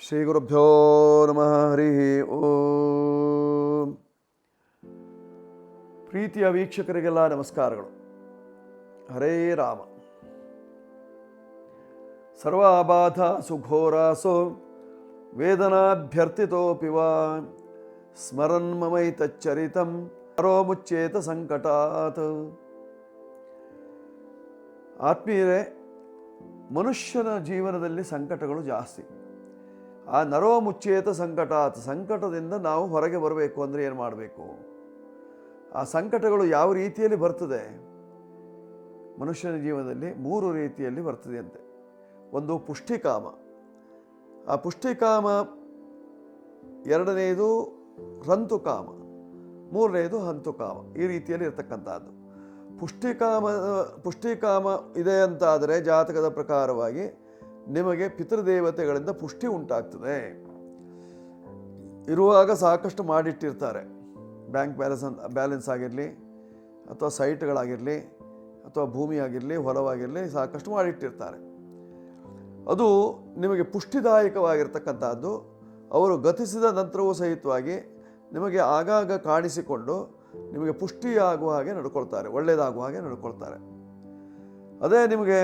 ಶ್ರೀ ಗುರುಭ್ಯೋ ನಮಃ ಹರಿ ಓಂ. ಪ್ರೀತಿಯ ವೀಕ್ಷಕರಿಗೆಲ್ಲ ನಮಸ್ಕಾರಗಳು. ಹರೇ ರಾಮ. ಸರ್ವಾಬಾಧ ಸುಘೋರಾಸೋ ವೇದನಾಭ್ಯರ್ಥಿತೋಪಿ ವಾ. ಸ್ಮರನ್ ಮಮೈತಚ್ಚರಿತಂ ಹರೋ ಮುಚ್ಚೇತ ಸಂಕಟಾತ್. ಆತ್ಮೀಯರೇ, ಮನುಷ್ಯನ ಜೀವನದಲ್ಲಿ ಸಂಕಟಗಳು ಜಾಸ್ತಿ. ಆ ನರೋ ಮುಚ್ಚೇತ ಸಂಕಟ ಸಂಕಟದಿಂದ ನಾವು ಹೊರಗೆ ಬರಬೇಕು ಅಂದರೆ ಏನು ಮಾಡಬೇಕು? ಆ ಸಂಕಟಗಳು ಯಾವ ರೀತಿಯಲ್ಲಿ ಬರ್ತದೆ? ಮನುಷ್ಯನ ಜೀವನದಲ್ಲಿ ಮೂರು ರೀತಿಯಲ್ಲಿ ಬರ್ತದೆ ಅಂತೆ ಒಂದು ಪುಷ್ಟಿಕಾಮ. ಆ ಪುಷ್ಟಿಕಾಮ ಎರಡನೆಯದು ರಂತುಕಾಮ. ಮೂರನೆಯದು ಹಂತುಕಾಮ. ಈ ರೀತಿಯಲ್ಲಿ ಇರತಕ್ಕಂಥದ್ದು ಪುಷ್ಟಿಕಾಮ ಪುಷ್ಟಿಕಾಮ ಇದೆ ಅಂತಾದರೆ ಜಾತಕದ ಪ್ರಕಾರವಾಗಿ ನಿಮಗೆ ಪಿತೃದೇವತೆಗಳಿಂದ ಪುಷ್ಟಿ ಉಂಟಾಗ್ತದೆ. ಇರುವಾಗ ಸಾಕಷ್ಟು ಮಾಡಿಟ್ಟಿರ್ತಾರೆ. ಬ್ಯಾಂಕ್ ಬ್ಯಾಲೆನ್ಸ್ ಬ್ಯಾಲೆನ್ಸ್ ಆಗಿರಲಿ, ಅಥವಾ ಸೈಟ್ಗಳಾಗಿರಲಿ, ಅಥವಾ ಭೂಮಿ ಆಗಿರಲಿ ಹೊಲವಾಗಿರಲಿ ಸಾಕಷ್ಟು ಮಾಡಿಟ್ಟಿರ್ತಾರೆ. ಅದು ನಿಮಗೆ ಪುಷ್ಟಿದಾಯಕವಾಗಿರ್ತಕ್ಕಂಥದ್ದು. ಅವರು ಗತಿಸಿದ ನಂತರವೂ ಸಹಿತವಾಗಿ ನಿಮಗೆ ಆಗಾಗ ಕಾಣಿಸಿಕೊಂಡು ನಿಮಗೆ ಪುಷ್ಟಿಯಾಗುವ ಹಾಗೆ ನಡ್ಕೊಳ್ತಾರೆ, ಒಳ್ಳೆಯದಾಗುವ ಹಾಗೆ ನಡ್ಕೊಳ್ತಾರೆ. ಅದೇ ನಿಮಗೆ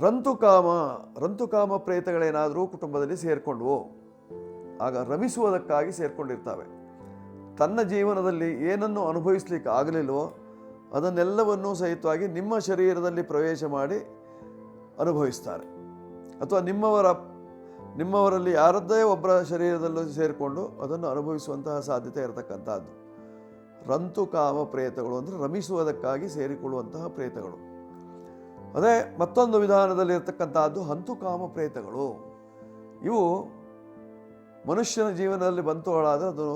ರಂತುಕಾಮ ರಂತುಕಾಮ ಪ್ರೇತಗಳೇನಾದರೂ ಕುಟುಂಬದಲ್ಲಿ ಸೇರಿಕೊಂಡ್ವು. ಆಗ ರಮಿಸುವುದಕ್ಕಾಗಿ ಸೇರಿಕೊಂಡಿರ್ತವೆ. ತನ್ನ ಜೀವನದಲ್ಲಿ ಏನನ್ನು ಅನುಭವಿಸಲಿಕ್ಕೆ ಆಗಲಿಲ್ವೋ ಅದನ್ನೆಲ್ಲವನ್ನೂ ಸಹಿತವಾಗಿ ನಿಮ್ಮ ಶರೀರದಲ್ಲಿ ಪ್ರವೇಶ ಮಾಡಿ ಅನುಭವಿಸ್ತಾರೆ. ಅಥವಾ ನಿಮ್ಮವರ, ನಿಮ್ಮವರಲ್ಲಿ ಯಾರದ್ದೇ ಒಬ್ಬರ ಶರೀರದಲ್ಲೂ ಸೇರಿಕೊಂಡು ಅದನ್ನು ಅನುಭವಿಸುವಂತಹ ಸಾಧ್ಯತೆ ಇರತಕ್ಕಂಥದ್ದು. ರಂತುಕಾಮ ಪ್ರೇತಗಳು ಅಂದರೆ ರಮಿಸುವುದಕ್ಕಾಗಿ ಸೇರಿಕೊಳ್ಳುವಂತಹ ಪ್ರೇತಗಳು. ಅದೇ ಮತ್ತೊಂದು ವಿಧಾನದಲ್ಲಿ ಇರತಕ್ಕಂಥದ್ದು ಹಂತುಕಾಮ ಪ್ರೇತಗಳು. ಇವು ಮನುಷ್ಯನ ಜೀವನದಲ್ಲಿ ಬಂತುಗಳಾದರೆ ಅದು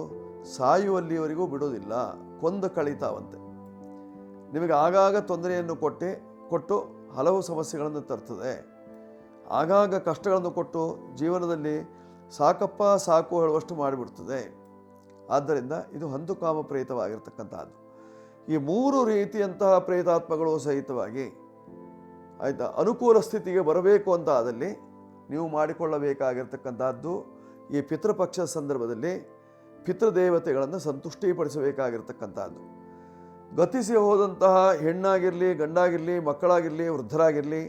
ಸಾಯುವಲ್ಲಿಯವರೆಗೂ ಬಿಡೋದಿಲ್ಲ ಕೊಂದು ಕಳೀತಾವಂತೆ. ನಿಮಗೆ ಆಗಾಗ ತೊಂದರೆಯನ್ನು ಕೊಟ್ಟು ಕೊಟ್ಟು ಹಲವು ಸಮಸ್ಯೆಗಳನ್ನು ತರ್ತದೆ. ಆಗಾಗ ಕಷ್ಟಗಳನ್ನು ಕೊಟ್ಟು ಜೀವನದಲ್ಲಿ ಸಾಕಪ್ಪ ಸಾಕು ಹೇಳುವಷ್ಟು ಮಾಡಿಬಿಡ್ತದೆ. ಆದ್ದರಿಂದ ಇದು ಹಂತುಕಾಮ ಪ್ರೇತವಾಗಿರ್ತಕ್ಕಂಥದ್ದು. ಈ ಮೂರು ರೀತಿಯಂತಹ ಪ್ರೇತಾತ್ಮಗಳು ಸಹಿತವಾಗಿ ಆಯಿತಾ? ಅನುಕೂಲ ಸ್ಥಿತಿಗೆ ಬರಬೇಕು ಅಂತ ಆದಲ್ಲಿ ನೀವು ಮಾಡಿಕೊಳ್ಳಬೇಕಾಗಿರ್ತಕ್ಕಂಥದ್ದು ಈ ಪಿತೃಪಕ್ಷದ ಸಂದರ್ಭದಲ್ಲಿ ಪಿತೃದೇವತೆಗಳನ್ನು ಸಂತುಷ್ಟಿಪಡಿಸಬೇಕಾಗಿರ್ತಕ್ಕಂಥದ್ದು. ಗತಿಸಿ ಹೋದಂತಹ ಹೆಣ್ಣಾಗಿರಲಿ, ಗಂಡಾಗಿರಲಿ, ಮಕ್ಕಳಾಗಿರಲಿ, ವೃದ್ಧರಾಗಿರಲಿ,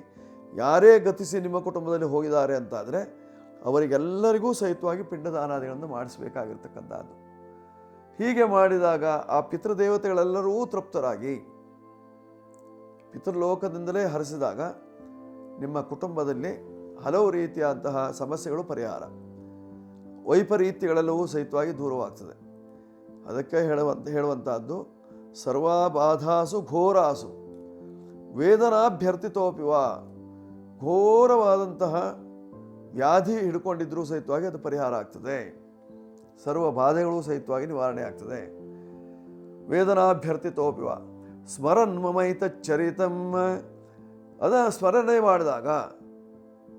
ಯಾರೇ ಗತಿಸಿ ನಿಮ್ಮ ಕುಟುಂಬದಲ್ಲಿ ಹೋಗಿದ್ದಾರೆ ಅಂತಾದರೆ ಅವರಿಗೆಲ್ಲರಿಗೂ ಸಹಿತವಾಗಿ ಪಿಂಡದಾನಾದಿಗಳನ್ನು ಮಾಡಿಸಬೇಕಾಗಿರ್ತಕ್ಕಂಥದ್ದು. ಹೀಗೆ ಮಾಡಿದಾಗ ಆ ಪಿತೃದೇವತೆಗಳೆಲ್ಲರೂ ತೃಪ್ತರಾಗಿ ಪಿತೃಲೋಕದಿಂದಲೇ ಹರಿಸಿದಾಗ ನಿಮ್ಮ ಕುಟುಂಬದಲ್ಲಿ ಹಲವು ರೀತಿಯಾದಂತಹ ಸಮಸ್ಯೆಗಳು ಪರಿಹಾರ. ವೈಪರೀತ್ಯಗಳೆಲ್ಲವೂ ಸಹಿತವಾಗಿ ದೂರವಾಗ್ತದೆ. ಅದಕ್ಕೆ ಹೇಳುವಂತ, ಹೇಳುವಂತಹದ್ದು, ಸರ್ವಾಬಾಧಾಸು ಘೋರಾಸು ವೇದನಾಭ್ಯರ್ಥಿತೋಪಿವ ಘೋರವಾದಂತಹ ವ್ಯಾಧಿ ಹಿಡ್ಕೊಂಡಿದ್ರೂ ಸಹಿತವಾಗಿ ಅದು ಪರಿಹಾರ ಆಗ್ತದೆ. ಸರ್ವ ಬಾಧೆಗಳು ಸಹಿತವಾಗಿ ನಿವಾರಣೆ ಆಗ್ತದೆ. ವೇದನಾಭ್ಯರ್ಥಿತೋಪಿವ ಸ್ಮರನ್ ಮಮೈತ ಚರಿತಂ ಅದ ಸ್ಮರಣೆ ಮಾಡಿದಾಗ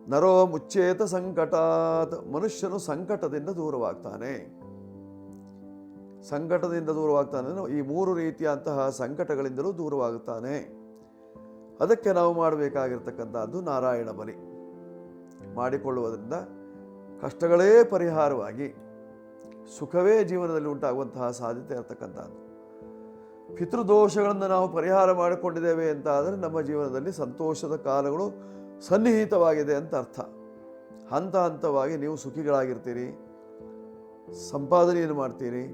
ನರೋ ಮುಚ್ಚೇತ ಸಂಕಟಾತ್, ಮನುಷ್ಯನು ಸಂಕಟದಿಂದ ದೂರವಾಗ್ತಾನೆ. ಸಂಕಟದಿಂದ ದೂರವಾಗ್ತಾನೆ ಈ ಮೂರು ರೀತಿಯಂತಹ ಸಂಕಟಗಳಿಂದಲೂ ದೂರವಾಗುತ್ತಾನೆ. ಅದಕ್ಕೆ ನಾವು ಮಾಡಬೇಕಾಗಿರ್ತಕ್ಕಂಥದ್ದು ನಾರಾಯಣ ಬಲಿ. ಮಾಡಿಕೊಳ್ಳುವುದರಿಂದ ಕಷ್ಟಗಳೇ ಪರಿಹಾರವಾಗಿ ಸುಖವೇ ಜೀವನದಲ್ಲಿ ಉಂಟಾಗುವಂತಹ ಸಾಧ್ಯತೆ ಇರತಕ್ಕಂಥದ್ದು. ಪಿತೃದೋಷಗಳನ್ನು ನಾವು ಪರಿಹಾರ ಮಾಡಿಕೊಂಡಿದ್ದೇವೆ ಅಂತ ಆದರೆ ನಮ್ಮ ಜೀವನದಲ್ಲಿ ಸಂತೋಷದ ಕಾಲಗಳು ಸನ್ನಿಹಿತವಾಗಿದೆ ಅಂತ ಅರ್ಥ. ಹಂತ ಹಂತವಾಗಿ ನೀವು ಸುಖಿಗಳಾಗಿರ್ತೀರಿ, ಸಂಪಾದನೆಯನ್ನು ಮಾಡ್ತೀರಿ,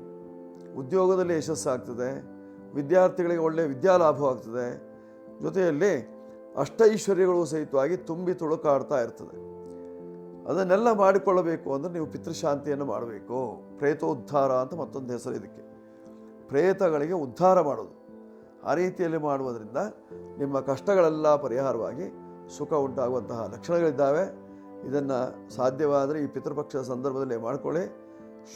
ಉದ್ಯೋಗದಲ್ಲಿ ಯಶಸ್ಸಾಗ್ತದೆ ವಿದ್ಯಾರ್ಥಿಗಳಿಗೆ ಒಳ್ಳೆಯ ವಿದ್ಯಾಲಾಭವಾಗ್ತದೆ ಜೊತೆಯಲ್ಲಿ ಅಷ್ಟೈಶ್ವರ್ಯಗಳು ಸಹಿತವಾಗಿ ತುಂಬಿ ತುಳುಕಾಡ್ತಾ ಇರ್ತದೆ. ಅದನ್ನೆಲ್ಲ ಮಾಡಿಕೊಳ್ಳಬೇಕು ಅಂದರೆ ನೀವು ಪಿತೃಶಾಂತಿಯನ್ನು ಮಾಡಬೇಕು. ಪ್ರೇತೋದ್ಧಾರ ಅಂತ ಮತ್ತೊಂದು ಹೆಸರು ಇದಕ್ಕೆ. ಪ್ರೇತಗಳಿಗೆ ಉದ್ಧಾರ ಮಾಡೋದು. ಆ ರೀತಿಯಲ್ಲಿ ಮಾಡುವುದರಿಂದ ನಿಮ್ಮ ಕಷ್ಟಗಳೆಲ್ಲ ಪರಿಹಾರವಾಗಿ ಸುಖ ಉಂಟಾಗುವಂತಹ ಲಕ್ಷಣಗಳಿದ್ದಾವೆ. ಇದನ್ನು ಸಾಧ್ಯವಾದರೆ ಈ ಪಿತೃಪಕ್ಷದ ಸಂದರ್ಭದಲ್ಲಿ ಮಾಡಿಕೊಳ್ಳಿ.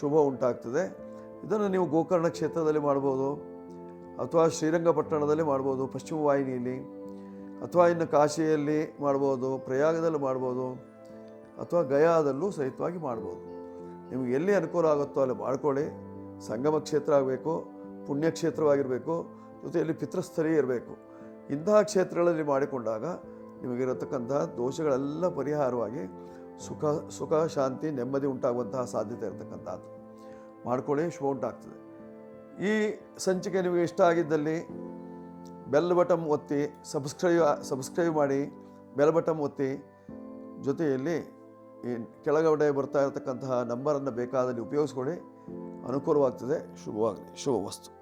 ಶುಭ ಉಂಟಾಗ್ತದೆ. ಇದನ್ನು ನೀವು ಗೋಕರ್ಣ ಕ್ಷೇತ್ರದಲ್ಲಿ ಮಾಡ್ಬೋದು. ಅಥವಾ ಶ್ರೀರಂಗಪಟ್ಟಣದಲ್ಲಿ ಮಾಡ್ಬೋದು, ಪಶ್ಚಿಮ ವಾಹಿನಿಯಲ್ಲಿ. ಅಥವಾ ಇನ್ನು ಕಾಶಿಯಲ್ಲಿ ಮಾಡ್ಬೋದು, ಪ್ರಯಾಗದಲ್ಲಿ ಮಾಡ್ಬೋದು. ಅಥವಾ ಗಯಾದಲ್ಲೂ ಸಹಿತವಾಗಿ ಮಾಡ್ಬೋದು. ನಿಮಗೆ ಎಲ್ಲಿ ಅನುಕೂಲ ಆಗುತ್ತೋ ಅಲ್ಲಿ ಮಾಡ್ಕೊಳ್ಳಿ. ಸಂಗಮ ಕ್ಷೇತ್ರ ಆಗಬೇಕು. ಪುಣ್ಯಕ್ಷೇತ್ರವಾಗಿರಬೇಕು, ಜೊತೆಯಲ್ಲಿ ಪಿತೃಸ್ಥರೇ ಇರಬೇಕು. ಇಂತಹ ಕ್ಷೇತ್ರಗಳಲ್ಲಿ ಮಾಡಿಕೊಂಡಾಗ ನಿಮಗಿರತಕ್ಕಂತಹ ದೋಷಗಳೆಲ್ಲ ಪರಿಹಾರವಾಗಿ ಸುಖ ಸುಖ, ಶಾಂತಿ, ನೆಮ್ಮದಿ ಉಂಟಾಗುವಂತಹ ಸಾಧ್ಯತೆ ಇರತಕ್ಕಂಥದ್ದು. ಮಾಡ್ಕೊಳ್ಳಿ, ಶುಭ ಉಂಟಾಗ್ತದೆ. ಈ ಸಂಚಿಕೆ ನಿಮಗೆ ಇಷ್ಟ ಆಗಿದ್ದಲ್ಲಿ ಬೆಲ್ ಬಟನ್ ಒತ್ತಿ, ಸಬ್ಸ್ಕ್ರೈಬ್ ಸಬ್ಸ್ಕ್ರೈಬ್ ಮಾಡಿ, ಬೆಲ್ ಬಟನ್ ಒತ್ತಿ, ಜೊತೆಯಲ್ಲಿ ಈ ಕೆಳಗಡೆ ಬರ್ತಾ ಇರತಕ್ಕಂತಹ ನಂಬರನ್ನು ಬೇಕಾದಲ್ಲಿ ಉಪಯೋಗಿಸ್ಕೊಳ್ಳಿ. ಅನುಕೂಲವಾಗ್ತದೆ. ಶುಭವಾಗಲಿ, ಶುಭ ವಸ್ತು.